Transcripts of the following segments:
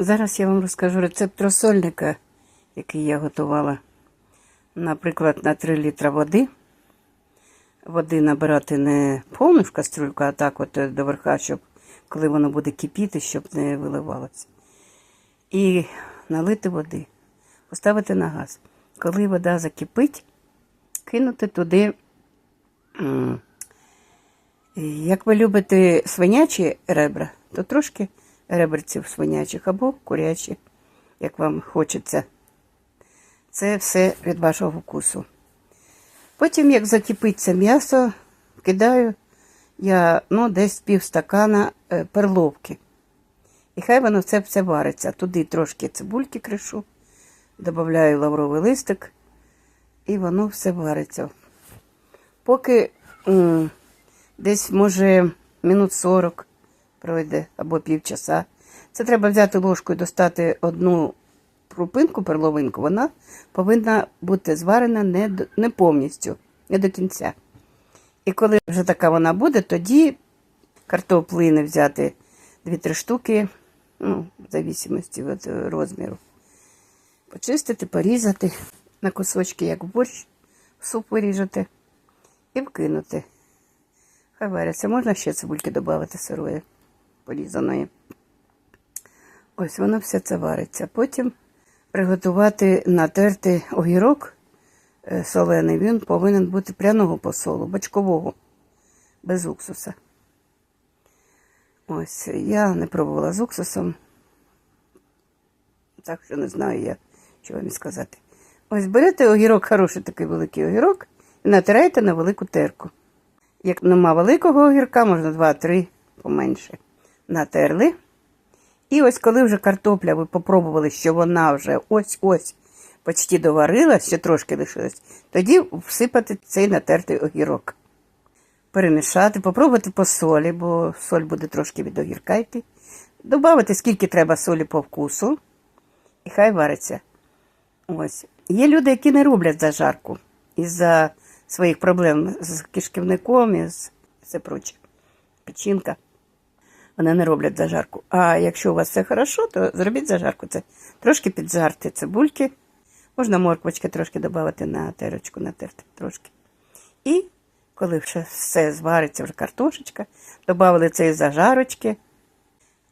Зараз я вам розкажу рецепт розсольника, який я готувала. Наприклад, на 3 літра води. Води набирати не повну в кастрюльку, а так от до верха, щоб коли воно буде кипіти, щоб не виливалося. І налити води, поставити на газ. Коли вода закипить, кинути туди, як ви любите свинячі ребра, то трошки реберців свинячих або курячі, як вам хочеться. Це все від вашого вкусу. Потім, як закипиться м'ясо, кидаю я ну, десь пів стакана е, перловки. І хай воно все все вариться. Туди трошки цибульки кришу, додаю лавровий листик, і воно все вариться. Поки десь, може, минут 40 пройде або півчаса. Це треба взяти ложку і достати одну крупинку, перловинку, вона повинна бути зварена не, до- не повністю, не до кінця. І коли вже така вона буде, тоді картоплини взяти 2-3 штуки, ну, в зависимості від е, розміру. Почистити, порізати на кусочки, як борщ, в суп виріжете і вкинути. Хай варяться. Можна ще цибульки додати сирої, порізаної. Ось воно все це вариться. Потім приготувати натерти огірок е, солений. Він повинен бути пряного посолу, бачкового, без уксуса. Ось, я не пробувала з уксусом. Так що не знаю я, що вам сказати. Ось берете огірок, хороший такий великий огірок, і натираєте на велику терку. Як нема великого огірка, можна 2-3 поменше. Натерли. І ось коли вже картопля ви попробували, що вона вже ось-ось почти доварилась, ще трошки лишилось, тоді всипати цей натертий огірок. Перемішати, попробувати по солі, бо соль буде трошки від огірка йти. Добавити скільки треба солі по вкусу, і хай вариться. Ось. Є люди, які не роблять зажарку із-за своїх проблем з кишківником і з все проче. Печінка. Вони не роблять зажарку. А якщо у вас все хорошо, то зробіть зажарку. Це трошки піджарти цибульки. Можна морквочки трошки додати на терочку, натерти трошки. І коли вже все звариться, вже картошечка, додали цієї зажарочки,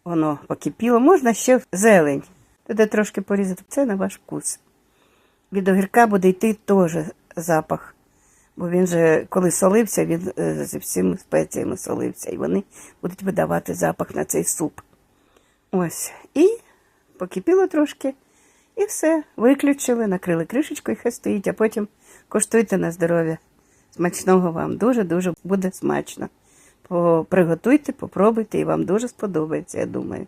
воно покипіло. Можна ще зелень. Туди трошки порізати. Це на ваш вкус. Від огірка буде йти теж запах. Бо він же, коли солився, він е, зі всіми спеціями солився, і вони будуть видавати запах на цей суп. Ось. І покипіло трошки, і все. Виключили, накрили кришечкою, і хай стоїть, а потім коштуйте на здоров'я. Смачного вам дуже-дуже буде смачно. Приготуйте, попробуйте, і вам дуже сподобається, я думаю.